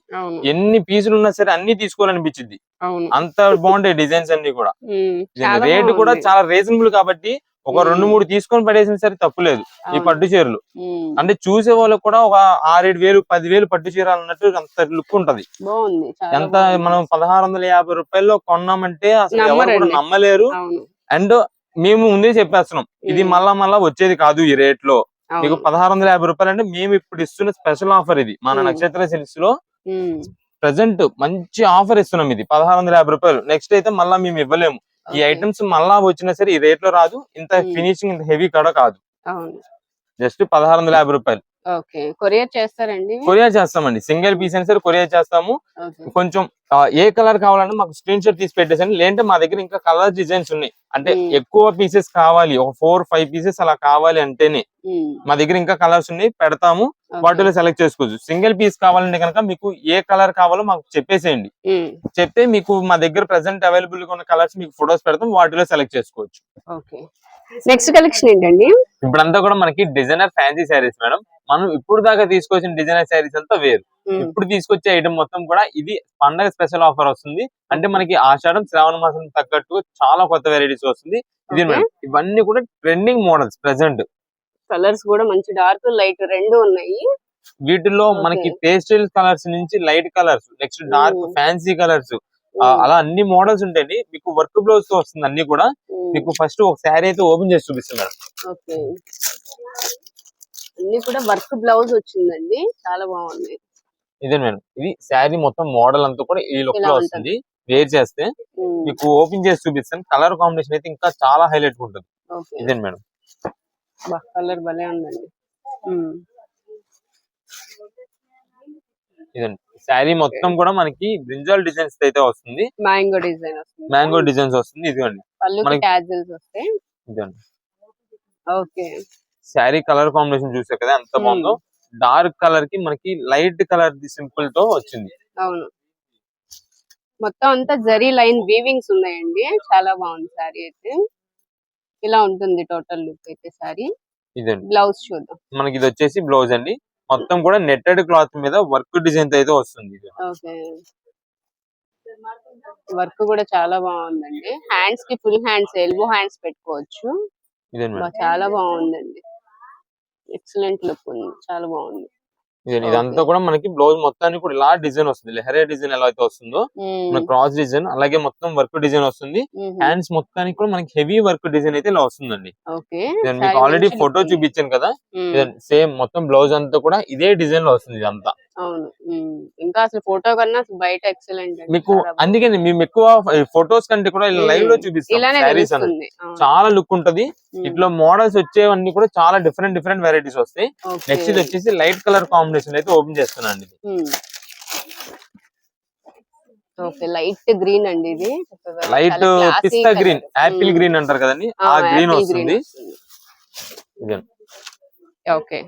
ఎన్ని పీసులు ఉన్నా సరే అన్ని తీసుకోవాలనిపించింది అంత బాగుంటాయి డిజైన్స్ అన్ని కూడా. రేట్ కూడా. చాలా రీజనబుల్ కాబట్టి ఒక. రెండు మూడు తీసుకొని పడేసిన సరే తప్పులేదు ఈ. పట్టు చీరలు అంటే చూసే వాళ్ళకి కూడా ఒక ఆరేడు వేలు పది వేలు పట్టు చీర అన్నట్టు అంత లుక్ ఉంటది ఎంత. మనం పదహారు వందల యాభై రూపాయల్లో కొన్నామంటే అసలు ఎవరు కూడా. నమ్మలేరు అండ్ మేము ముందే చెప్పేస్తున్నాం ఇది. మళ్ళా మళ్ళా వచ్చేది కాదు ఈ రేట్లో మీకు పదహారు వందల యాభై రూపాయలు అంటే మేము ఇప్పుడు ఇస్తున్న స్పెషల్ ఆఫర్ ఇది మన. నక్షత్ర సిల్క్స్లో ఉమ్, ప్రెసెంట్ మంచి ఆఫర్ ఇస్తున్నాం ఇది పదహారు వందల యాభై రూపాయలు నెక్స్ట్ అయితే మళ్ళా మేము ఇవ్వలేము ఈ. ఐటమ్స్ మళ్ళా వచ్చినా సరే ఈ రేట్లో రాదు ఇంత. ఫినిషింగ్ ఇంత హెవీ కూడా కాదు జస్ట్ పదహారు వందల యాభై రూపాయలు ఓకే. కొరియర్ చేస్తారండి? కొరియర్ చేస్తామండి. సింగిల్ పీస్ అయినా సరే కొరియర్ చేస్తాము. కొంచెం ఏ కలర్ కావాలన్నా మాకు స్క్రీన్ షాట్ తీసి పెట్టేసండి లేదంటే మా దగ్గర ఇంకా కలర్ డిజైన్స్ ఉన్నాయి. అంటే. ఎక్కువ పీసెస్ కావాలి. ఒక ఫోర్ ఫైవ్ పీసెస్ అలా కావాలి అంటేనే మా దగ్గర ఇంకా కలర్స్ ఉన్నాయి. పెడతాము. వాటిలో సెలెక్ట్ చేసుకోవచ్చు. సింగిల్ పీస్ కావాలంటే కనుక మీకు ఏ కలర్ కావాలో మాకు చెప్పేసేయండి. చెప్తే మీకు మా దగ్గర ప్రెసెంట్ అవైలబుల్గా ఉన్న కలర్స్ మీకు ఫొటోస్ పెడతాం. వాటిలో సెలెక్ట్ చేసుకోవచ్చు. నెక్స్ట్ కలెక్షన్ ఏంటండి? ఇప్పుడంతా కూడా మనకి డిజైనర్ ఫ్యాన్సీ శారీస్ మేడం. మనం ఇప్పుడు దాకా తీసుకొచ్చిన డిజైనర్ శారీస్ అంతా వేరు. ఉమ్, ఇప్పుడు తీసుకొచ్చే ఐటమ్ మొత్తం కూడా ఇది పండగ స్పెషల్ ఆఫర్ వస్తుంది. అంటే మనకి ఆషాఢం శ్రావణ మాసం తగ్గట్టు చాలా కొత్త వెరైటీస్ వస్తుంది. ఇది. మేడం. ఇవన్నీ కూడా ట్రెండింగ్ మోడల్స్ ప్రెసెంట్ కలర్స్ కూడా మంచి డార్క్ లైట్ రెండు ఉన్నాయి. వీటిల్లో ఓకే. మనకి పేస్టల్ కలర్స్ నుంచి light colours next dark. Fancy colours అలా అన్ని మోడల్స్ ఉంటాయండి. మీకు వర్క్ బ్లౌజ్తో వస్తుంది అన్ని కూడా. మీకు ఫస్ట్ ఒక శారీ అయితే ఓపెన్ చేసి చూపిస్తాను మేడం. ఓకే. అన్ని కూడా వర్క్ బ్లౌజ్ వచ్చిందండి. చాలా బాగుంది ఇదే మేడం. ఇది శారీ మొత్తం మోడల్ అంతా కూడా ఈ లుక్లో. వస్తుంది. వేర్ చేస్తే మీకు ఓపెన్ చేసి చూపిస్తాను. కలర్ కాంబినేషన్ అయితే ఇంకా చాలా హైలైట్ ఉంటుంది. ఇదే మేడం. కలర్ భలే ఉందండి. ఇదండి. శారీ మొత్తం కూడా మనకి బ్రింజాల్ డిజైన్స్ అయితే వస్తుంది. మ్యాంగో డిజైన్ వస్తుంది. మ్యాంగో డిజైన్స్ వస్తుంది. ఇదిగోండి. మనకి- వస్తాయి ఓకే. శారీ కలర్ కాంబినేషన్ చూసే కదా ఎంత Hmm. బాగుందో. డార్క్ కలర్కి మనకి లైట్ కలర్ సింపుల్తో వచ్చింది. అవును. మొత్తం అంతా జరీ లైన్ వీవింగ్స్ ఉన్నాయండి. చాలా బాగుంది సారీ అయితే. ఇలా ఉంటుంది టోటల్ లుక్ అయితే సారీ ఇదండి బ్లౌజ్ చూద్దాం. మనకి ఇది వచ్చేసి బ్లౌజ్ అండి. మొత్తం కూడా నెట్టెడ్ క్లాత్ మీద వర్క్ డిజైన్ అయితే వస్తుంది వర్క్ కూడా చాలా బాగుందండి. హ్యాండ్స్కి ఫుల్ హ్యాండ్స్ ఎల్బో హ్యాండ్స్ పెట్టుకోవచ్చు. చాలా బాగుందండి. ఎక్సలెంట్ లుక్ ఉంది. చాలా బాగుంది. ఇదంతా కూడా మనకి బ్లౌజ్ మొత్తానికి కూడా ఇలా డిజైన్ వస్తుంది. లెహరే డిజైన్ ఎలా అయితే వస్తుందో ఉమ్, మన క్రాస్ డిజైన్ అలాగే మొత్తం వర్క్ డిజైన్ వస్తుంది. హ్యాండ్స్ మొత్తానికి కూడా మనకి హెవీ వర్క్ డిజైన్ అయితే ఇలా వస్తుందండి. మీకు ఆల్రెడీ ఫోటో. చూపించాను కదా. సేమ్ మొత్తం బ్లౌజ్ అంతా కూడా ఇదే డిజైన్లో వస్తుంది ఇదంతా. అవును. ఇంకా అసలు ఫోటో కన్నా బయట ఎక్సలెంట్ మీకు అందుకని మేము ఎక్కువ ఫొటోస్ కంటే కూడా లైవ్లో చూపిస్తాం శారీస్ అనేది. చాలా లుక్ ఉంటది. ఇట్లా మోడల్స్ వచ్చేవన్నీ కూడా చాలా డిఫరెంట్ డిఫరెంట్ వెరైటీస్ వస్తాయి. నెక్స్ట్ ఇది వచ్చేసి లైట్ కలర్ కాంబినేషన్ అయితే ఓపెన్ చేస్తున్నాను ఇది. ఓకే. లైట్ గ్రీన్ అండి ఇది. లైట్ పిస్తా. Green apple. గ్రీన్ అంటారు కదండి ఆ, గ్రీన్ వస్తుంది. ఓకే.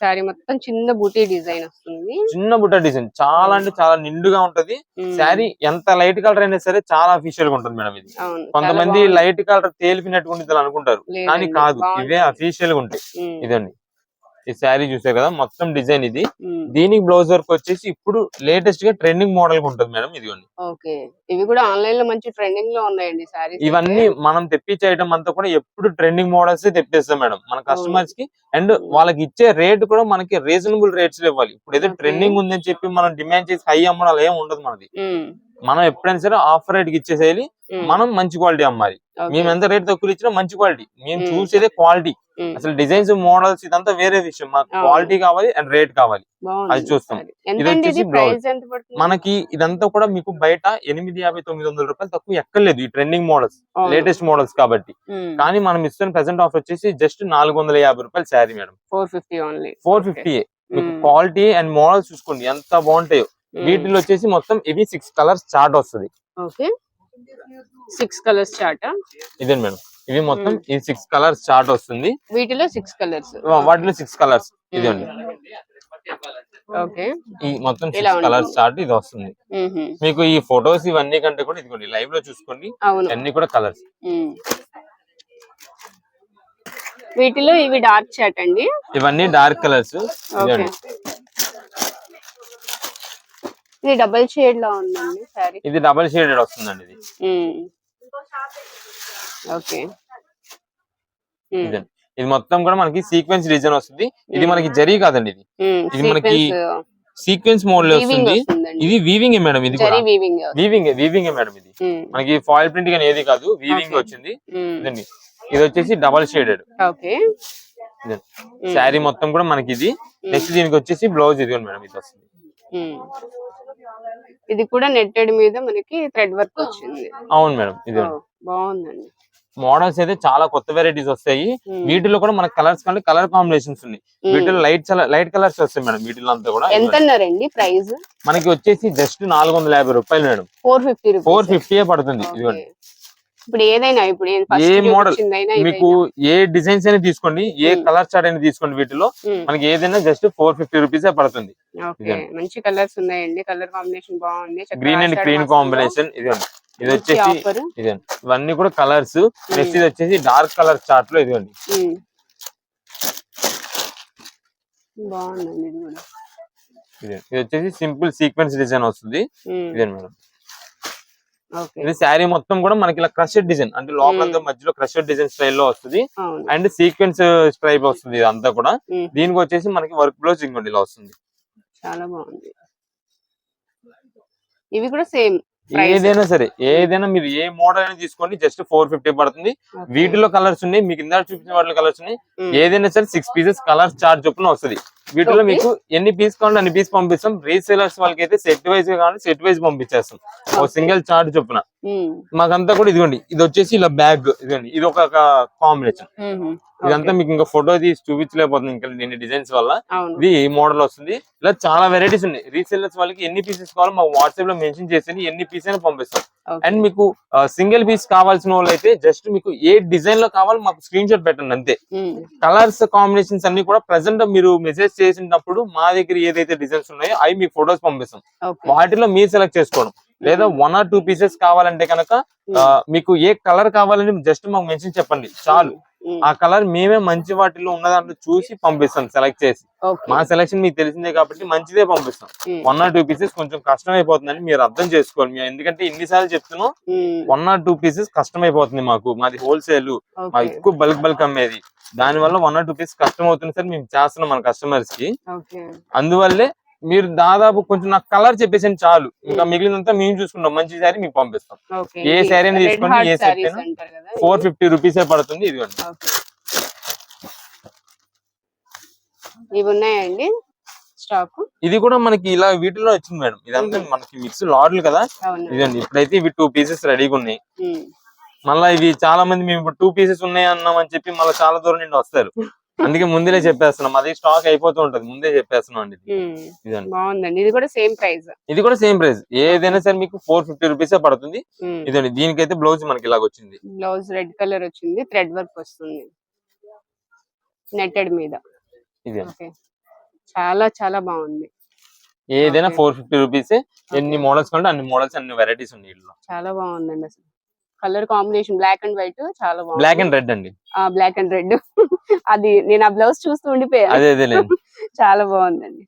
సారీ మొత్తం చిన్న బూటీ డిజైన్ వస్తుంది. చిన్న బుట్ట డిజైన్. చాలా అంటే చాలా నిండుగా ఉంటది. శారీ ఎంత లైట్ కలర్ అయినా సరే చాలా అఫీషియల్గా ఉంటుంది మేడం ఇది. అవును కొంతమంది బాగుంది. లైట్ కలర్ తేలిపినటువంటి అనుకుంటారు. లేదండి, కానీ కాదు. ఇవే అఫీషియల్గా ఉంటాయి. ఉమ్, ఇదండి. ఈ శారీ చూసారు కదా మొత్తం డిజైన్ ఇది. దీనికి బ్లౌజ్ వర్క్ వచ్చేసి ఇప్పుడు లేటెస్ట్గా ట్రెండింగ్ మోడల్ ఉంటుంది మేడం ఇదిగోండి. ఓకే. ఇవి కూడా ఆన్లైన్లో మంచి ట్రెండింగ్లో ఉన్నాయండి సారీస్ ఇవన్నీ మనం తెప్పించే ఐటమ్ అంతా కూడా ఎప్పుడు ట్రెండింగ్ మోడల్స్ తెప్పిస్తాం మేడం. మన కస్టమర్స్కి అండ్ వాళ్ళకి ఇచ్చే రేట్ కూడా మనకి రీజనబుల్ రేట్స్ ఇవ్వాలి. ఇప్పుడు ఏదో. ట్రెండింగ్ ఉందని చెప్పి మనం డిమాండ్ చేసి హై అమ్మడం అలా ఏం ఉండదు మనది. మనం ఎప్పుడైనా సరే ఆఫర్ రేట్కి ఇచ్చేసేయాలి. మనం మంచి క్వాలిటీ అమ్మాలి. మేము ఎంత రేట్ తక్కువ ఇచ్చినా మంచి క్వాలిటీ మేము. చూసేదే క్వాలిటీ అసలు డిజైన్స్ మోడల్స్ ఇదంతా వేరే విషయం. మాకు. క్వాలిటీ కావాలి అండ్ రేట్ కావాలి. అది చూస్తాం. ఇది? వచ్చేసి పడుతుంది? మనకి ఇదంతా కూడా మీకు బయట ఎనిమిది యాభై తొమ్మిది వందల రూపాయలు తక్కువ ఎక్కర్లేదు ఈ ట్రెండింగ్ మోడల్స్ లేటెస్ట్ మోడల్స్ కాబట్టి. కానీ మనం ఇస్తున్న ప్రెసెంట్ ఆఫర్ వచ్చేసి జస్ట్ నాలుగు వందల యాభై రూపాయలు sari madam. Four fifty only four fifty మీకు క్వాలిటీ అండ్ మోడల్స్ చూసుకోండి. ఎంత బాగుంటాయో. వీటిలో వచ్చేసి మొత్తం ఇవి సిక్స్ కలర్స్ చార్ట్ వస్తుంది. ఓకే సిక్స్ కలర్స్ చార్ట్ ఇదే మేడం. ఇవి మొత్తం. ఈ సిక్స్ కలర్స్ చార్ట్ వస్తుంది. వీటిలో సిక్స్ కలర్స్ వాటిలో సిక్స్ కలర్స్ ఇదండి ఓకే ఈ మొత్తం సిక్స్ కలర్స్. చార్ట్ ఇది వస్తుంది. మ్మ్హ్మ్. మీకు ఈ ఫొటోస్ ఇవన్నీ కంటే కూడా ఇదిగోండి లైవ్లో చూసుకోండి. అన్ని కూడా కలర్స్ మ్మ్. వీటిలో ఇవి డార్క్ చాట్ అండి. ఇవన్నీ డార్క్ కలర్స్ ఇదండి ఇది డబల్ షేడ్లో ఉందండి సారీ ఇది డబల్ షేడెడ్ వస్తుందండి ఇది. ఓకే. ఇదండి ఇది. మొత్తం కూడా మనకి సీక్వెన్స్ డిజైన్ వస్తుంది. ఇది మనకి జరీ కాదండి ఇది. ఇది మనకి సీక్వెన్స్ మోడ్లో వీవింగ్ వస్తుంది. ఇది వీవింగ్ మేడం ఇది వీవింగ్ వీవింగ్ మేడం ఇది. మనకి ఫాయిల్ ప్రింట్ కానీ ఏది కాదు వీవింగ్. వచ్చింది. ఇదండి. ఇది వచ్చేసి డబల్ షేడెడ్ శారీ మొత్తం కూడా మనకి ఇది. నెక్స్ట్ దీనికి వచ్చేసి బ్లౌజ్ ఇది మేడం ఇది వస్తుంది. ఇది కూడా నెట్టెడ్ మీద మనకి థ్రెడ్ వర్క్ వచ్చింది. అవును మేడం ఇది బాగుందండి. మోడల్స్ అయితే చాలా కొత్త వెరైటీస్ వస్తాయి. వీటిలో కూడా మనకి కలర్స్ కంటే కలర్ కాంబినేషన్స్ ఉన్నాయి. వీటిలో లైట్ లైట్ కలర్స్ వస్తాయి మేడం వీటిలో అంతా కూడా. ఎంత అన్నారండి ప్రైస్ మనకి వచ్చేసి జస్ట్ నాలుగు వందల యాభై రూపాయలు madam. Four fifty four fifty పడుతుంది ఇదిగోండి. ఇప్పుడు ఏదైనా ఇప్పుడు ఏ? చూపించిందైనా మీకు ఏ డిజైన్స్ అయినా తీసుకోండి ఏ. కలర్ చార్ట్ అయినా తీసుకోండి వీటిలో. మనకి ఏదైనా జస్ట్ ఫోర్ ఫిఫ్టీ రూపీసే పడుతుంది. ఇదండి. మంచి కలర్స్ ఉన్నాయండి. కలర్ కాంబినేషన్ బాగుంది. గ్రీన్ అండ్ గ్రీన్ కాంబినేషన్ ఇదిగోండి. ఇది వచ్చేసి ఇదండి ఇవన్నీ కూడా కలర్స్ నెక్స్ట్ ఇది వచ్చేసి డార్క్ కలర్ చార్ట్లో ఇదిగోండి. బాగుందండి ఇది ఇదండి. ఇది వచ్చేసి సింపుల్ సీక్వెన్స్ డిజైన్ వస్తుంది. ఇదండి మేడం. ఇది శారీ మొత్తం కూడా మనకి ఇలా క్రషెడ్ డిజైన్ అంటే లోపల మధ్యలో క్రషెడ్ డిజైన్ స్టైల్లో వస్తుంది. అవును. అండ్ సీక్వెన్స్ స్ట్రైప్ వస్తుంది ఇదంతా కూడా. దీనికి వచ్చేసి మనకి వర్క్ బ్లౌజ్ ఇంకోటి ఇలా వస్తుంది. చాలా బాగుంది. ఇవి కూడా సేమ్. ఏదైనా సరే ఏదైనా మీరు ఏ మోడల్ అయినా తీసుకోండి జస్ట్ ఫోర్ ఫిఫ్టీ పడుతుంది. వీటిలో కలర్స్ ఉన్నాయి మీకు ఇందాక చూపించిన వాటిలో కలర్స్ ఉన్నాయి. ఏదైనా సరే సిక్స్ పీసెస్ కలర్స్ చార్జ్ చొప్పున వస్తుంది. వీటిలో. మీకు ఎన్ని పీస్ కావాలంటే అన్ని పీస్ పంపిస్తాం. రీసేలర్స్ వాళ్ళకి అయితే సెట్ వైజ్ కావాలి సెట్ వైజ్ పంపించేస్తాం. ఒక. సింగిల్ చార్జ్ చొప్పున. మాకంతా కూడా ఇదిగోండి. ఇది వచ్చేసి ఇలా బ్యాగ్ ఇదిగోండి. ఇది ఒక కాంబినేషన్ ఇదంతా మీకు ఇంకా ఫోటో తీసి చూపించలేకపోతుంది ఇంకా దీని డిజైన్స్ వల్ల. ఇది మోడల్ వస్తుంది. ఇలా చాలా వెరైటీస్ ఉన్నాయి. రీసెల్లర్స్ వాళ్ళకి ఎన్ని పీసెస్ కావాలో మాకు వాట్సాప్లో మెన్షన్ చేసి ఎన్ని పీస్ అయినా పంపిస్తాం. అండ్ మీకు సింగిల్ పీస్ కావాల్సిన వాళ్ళు అయితే జస్ట్ మీకు ఏ డిజైన్లో కావాలో మాకు స్క్రీన్ షాట్ పెట్టండి అంతే. కలర్స్ కాంబినేషన్స్ అన్ని కూడా ప్రెసెంట్ మీరు మెసేజ్ చేసినప్పుడు మా దగ్గర ఏదైతే డిజైన్స్ ఉన్నాయో అవి మీకు ఫొటోస్ పంపిస్తాం. వాటిలో మీరు సెలెక్ట్ చేసుకోవడం. లేదా వన్ ఆర్ టూ పీసెస్ కావాలంటే కనుక ఆ, మీకు ఏ కలర్ కావాలని జస్ట్ మాకు మెన్షన్ చెప్పండి. చాలు. ఉమ్, ఆ కలర్ మేమే మంచి వాటిలో ఉన్న దాంట్లో చూసి పంపిస్తాం సెలెక్ట్ చేసి. మా సెలెక్షన్ మీకు తెలిసిందే కాబట్టి మంచిదే పంపిస్తాం. వన్ ఆర్ టూ పీసెస్ కొంచెం కష్టం అయిపోతుందని మీరు అర్థం చేసుకోవాలి. ఎందుకంటే ఇన్నిసార్లు చెప్తున్నాం వన్ ఆర్ టూ పీసెస్ కష్టం అయిపోతుంది మాకు. మాది హోల్సేల్ మాకు ఎక్కువ బల్క్ బల్క్ అమ్మేది. దాని వల్ల వన్ ఆర్ టూ పీస్ కష్టం అవుతుంది సార్ మేము చేస్తున్నాం మన కస్టమర్స్కి. అందువల్లే మీరు దాదాపు కొంచెం నాకు కలర్ చెప్పేసి చాలు. ఇంకా మిగిలినంతా మేము చూసుకుంటాం. మంచి శారీ మీకు పంపిస్తాం. ఏ saree అయినా తీసుకోండి, ఏ sarees అయినా. ఫోర్ ఫిఫ్టీ రూపీసే పడుతుంది ఇదిగోండి. ఇవి ఉన్నాయండి స్టాక్. ఇది కూడా మనకి ఇలా వీటిలో వచ్చింది మేడం. ఇదంతా మనకి మిక్స్ లాడ్లు కదా? ఇదండి ఇప్పుడైతే ఇవి టూ పీసెస్ రెడీగా ఉన్నాయి. మళ్ళీ ఇవి చాలా మంది మేము ఇప్పుడు టూ పీసెస్ ఉన్నాయి అన్నాం అని చెప్పి మళ్ళీ చాలా దూరం నుండి వస్తారు. అందుకే ముందే చెప్పేస్తున్నాం. అది స్టాక్ అయిపోతూ ఉంటది. ముందే చెప్పేస్తున్నాం అండి బాగుందండి. ఇది కూడా సేమ్ ప్రైస్ ఇది కూడా సేమ్ ప్రైస్ ఏదైనా సరే మీకు ఫోర్ ఫిఫ్టీ రూపీసే పడుతుంది. ఇదండి. దీనికైతే బ్లౌజ్ మనకి ఇలాగ వచ్చింది. బ్లౌజ్ రెడ్ కలర్ వచ్చింది. థ్రెడ్ వర్క్ వస్తుంది. నెట్టెడ్ మీద. ఇది చాలా చాలా బాగుంది. ఏదైనా. ఫోర్ ఫిఫ్టీ రూపీస్ ఎన్ని మోడల్స్ కంటే అన్ని మోడల్స్ అన్ని వెరైటీస్ ఉన్నాయి చాలా బాగుందండి అసలు. Colour combination black and white చాలా బాగుంది. బ్లాక్ అండ్ రెడ్ అండి. Black and red. అది నేను ఆ బ్లౌజ్ చూస్తూ ఉండిపోయాను చాలా బాగుందండి.